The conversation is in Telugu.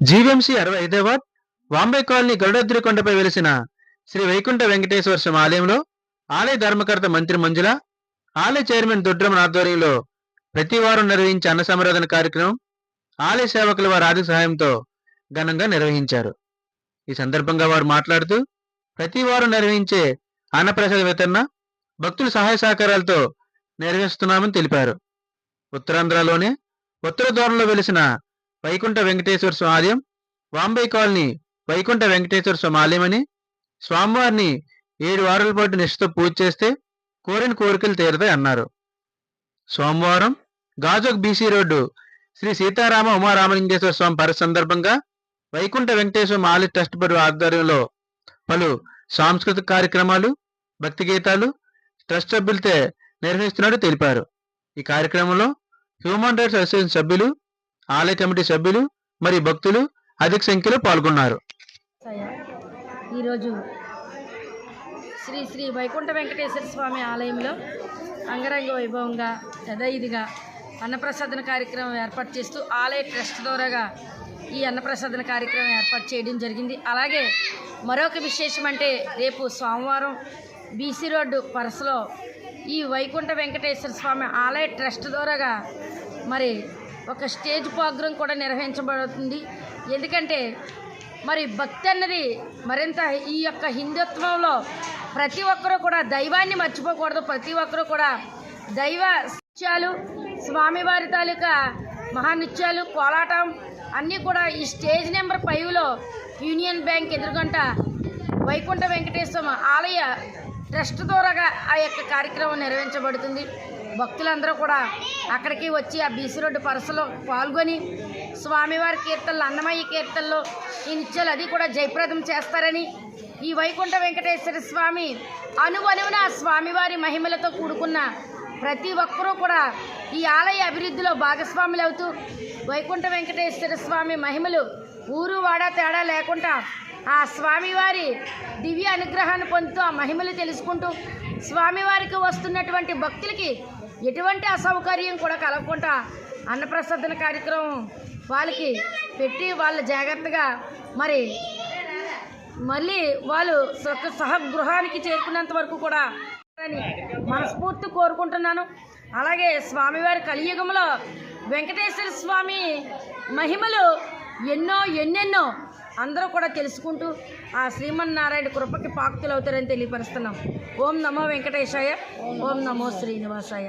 జీవీఎంసీ అరవై హైదరాబాద్ వాంబే కాలనీ గరుడద్రి కొండపై వెలిసిన శ్రీ వైకుంఠ వెంకటేశ్వర స్వామి ఆలయంలో ఆలయ ధర్మకర్త మంత్రి మంజుల ఆలయ చైర్మన్ దుడ్రమన్ ఆధ్వర్యంలో ప్రతి వారం నిర్వహించే అన్న సంరాధన కార్యక్రమం ఆలయ సేవకుల వారి ఆర్థిక సహాయంతో ఘనంగా నిర్వహించారు. ఈ సందర్భంగా వారు మాట్లాడుతూ ప్రతి వారం నిర్వహించే అన్నప్రసాద వితరణ భక్తుల సహాయ సహకారాలతో నిర్వహిస్తున్నామని తెలిపారు. ఉత్తరాంధ్రలోనే ఉత్తర ద్వారంలో వెలిసిన వైకుంఠ వెంకటేశ్వర స్వామి ఆలయం వాంబే కాలనీ వైకుంఠ వెంకటేశ్వర స్వామి ఆలయం అని స్వామివారిని ఏడు వారాల పాటు నిష్ఠతో పూజ చేస్తే కోరిన కోరికలు తీరుతాయి అన్నారు. సోమవారం గాజోక్ బీసీ రోడ్డు శ్రీ సీతారామ ఉమారామలింగేశ్వర స్వామి పరి సందర్భంగా వైకుంఠ వెంకటేశ్వర ఆలయ ట్రస్ట్ బోర్డు ఆధ్వర్యంలో పలు సాంస్కృతిక కార్యక్రమాలు భక్తి గీతాలు ట్రస్ట్ సభ్యులతో నిర్వహిస్తున్నట్టు తెలిపారు. ఈ కార్యక్రమంలో హ్యూమన్ రైట్స్ అసోసియేషన్ సభ్యులు ఆలయ కమిటీ సభ్యులు మరియు భక్తులు అధిక సంఖ్యలో పాల్గొన్నారు. ఈరోజు శ్రీ శ్రీ వైకుంఠ వెంకటేశ్వర స్వామి ఆలయంలో అంగరంగ వైభవంగా యథాయిధిగా అన్నప్రసాదన కార్యక్రమం ఏర్పాటు చేస్తూ ఆలయ ట్రస్ట్ ద్వారాగా ఈ అన్నప్రసాదన కార్యక్రమం ఏర్పాటు చేయడం జరిగింది. అలాగే మరొక విశేషం అంటే రేపు సోమవారం బీసీ రోడ్డు పరసలో ఈ వైకుంఠ వెంకటేశ్వర స్వామి ఆలయ ట్రస్ట్ ద్వారాగా మరి ఒక స్టేజ్ ప్రోగ్రాం కూడా నిర్వహించబడుతుంది. ఎందుకంటే మరి భక్తి అన్నది మరింత ఈ యొక్క హిందుత్వంలో ప్రతి ఒక్కరూ కూడా దైవాన్ని మర్చిపోకూడదు. ప్రతి ఒక్కరూ కూడా దైవ నృత్యాలు స్వామివారి తాలూకా మహానృత్యాలు కోలాటం అన్నీ కూడా ఈ స్టేజ్ నెంబర్ ఫైవ్లో యూనియన్ బ్యాంక్ ఎదురుగంట వైకుంఠ వెంకటేశ్వర ఆలయ ట్రస్ట్ ద్వారాగా ఆ యొక్క కార్యక్రమం నిర్వహించబడుతుంది. భక్తులందరూ కూడా అక్కడికి వచ్చి ఆ బీసీ రోడ్డు పరసలో పాల్గొని స్వామివారి కీర్తనలు అన్నమయ్య కీర్తనలు ఈ నిత్యాలు అది కూడా జయప్రదం చేస్తారని ఈ వైకుంఠ వెంకటేశ్వర స్వామి అనువనువున స్వామివారి మహిమలతో కూడుకున్న ప్రతి ఒక్కరూ కూడా ఈ ఆలయ అభివృద్ధిలో భాగస్వాములు అవుతూ వైకుంఠ వెంకటేశ్వర స్వామి మహిమలు ఊరు వాడ తేడా లేకుండా ఆ స్వామివారి దివ్య అనుగ్రహాన్ని పొందుతూ ఆ మహిమలు తెలుసుకుంటూ స్వామివారికి వస్తున్నటువంటి భక్తులకి ఎటువంటి అసౌకర్యం కూడా కలగకుండా అన్నప్రసాదన కార్యక్రమం వాళ్ళకి పెట్టి వాళ్ళ జాగ్రత్తగా మరి మళ్ళీ వాళ్ళు సహగృహానికి సహ గృహానికి చేరుకున్నంత వరకు కూడా మనస్ఫూర్తి కోరుకుంటున్నాను. అలాగే స్వామివారి కలియుగంలో వెంకటేశ్వర స్వామి మహిమలు ఎన్నో ఎన్నెన్నో అందరూ కూడా తెలుసుకుంటూ ఆ శ్రీమన్నారాయణ కృపకి పాక్తులు అవుతారని తెలియపరుస్తున్నాం. ఓం నమో వెంకటేశాయ ఓం నమో శ్రీనివాసాయ.